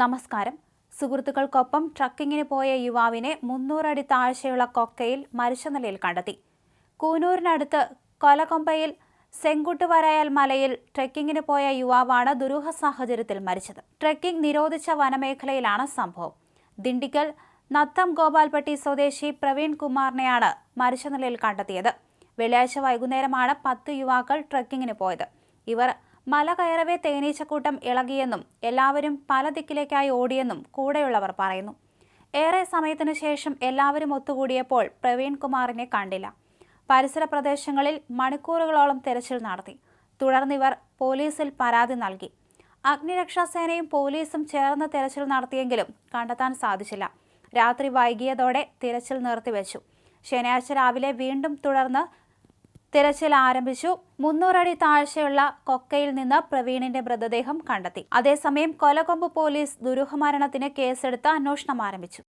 നമസ്കാരം. സുഹൃത്തുക്കൾക്കൊപ്പം ട്രക്കിങ്ങിന് പോയ യുവാവിനെ മുന്നൂറടി താഴ്ചയുള്ള കൊക്കയിൽ മരിച്ച നിലയിൽ കണ്ടെത്തി. കൂനൂരിനടുത്ത് കൊലകൊമ്പയിൽ സെങ്കുട്ടുവരയാൽ മലയിൽ ട്രെക്കിങ്ങിന് പോയ യുവാവാണ് ദുരൂഹ സാഹചര്യത്തിൽ മരിച്ചത്. ട്രെക്കിംഗ് നിരോധിച്ച വനമേഖലയിലാണ് സംഭവം. ദിണ്ടിക്കൽ നത്തം ഗോപാൽപട്ടി സ്വദേശി പ്രവീൺ കുമാറിനെയാണ് മരിച്ച നിലയിൽ കണ്ടെത്തിയത്. വെള്ളിയാഴ്ച വൈകുന്നേരമാണ് പത്ത് യുവാക്കൾ ട്രെക്കിങ്ങിന് പോയത്. ഇവർ മല കയറവേ തേനീച്ചക്കൂട്ടം ഇളകിയെന്നും എല്ലാവരും പല ദിക്കിലേക്കായി ഓടിയെന്നും കൂടെയുള്ളവർ പറയുന്നു. ഏറെ സമയത്തിനു ശേഷം എല്ലാവരും ഒത്തുകൂടിയപ്പോൾ പ്രവീൺ കുമാറിനെ കണ്ടില്ല. പരിസര പ്രദേശങ്ങളിൽ മണിക്കൂറുകളോളം തെരച്ചിൽ നടത്തി. തുടർന്നിവർ പോലീസിൽ പരാതി നൽകി. അഗ്നിരക്ഷാസേനയും പോലീസും ചേർന്ന് തെരച്ചിൽ നടത്തിയെങ്കിലും കണ്ടെത്താൻ സാധിച്ചില്ല. രാത്രി വൈകിയതോടെ തിരച്ചിൽ നിർത്തിവെച്ചു. ശനിയാഴ്ച രാവിലെ വീണ്ടും തുടർന്ന് തിരച്ചിൽ ആരംഭിച്ചു. മുന്നൂറടി താഴ്ചയുള്ള കൊക്കയിൽ നിന്ന് പ്രവീണിന്റെ മൃതദേഹം കണ്ടെത്തി. അതേസമയം കൊലകൊമ്പ് പോലീസ് ദുരൂഹമരണത്തിന് കേസെടുത്ത് അന്വേഷണം ആരംഭിച്ചു.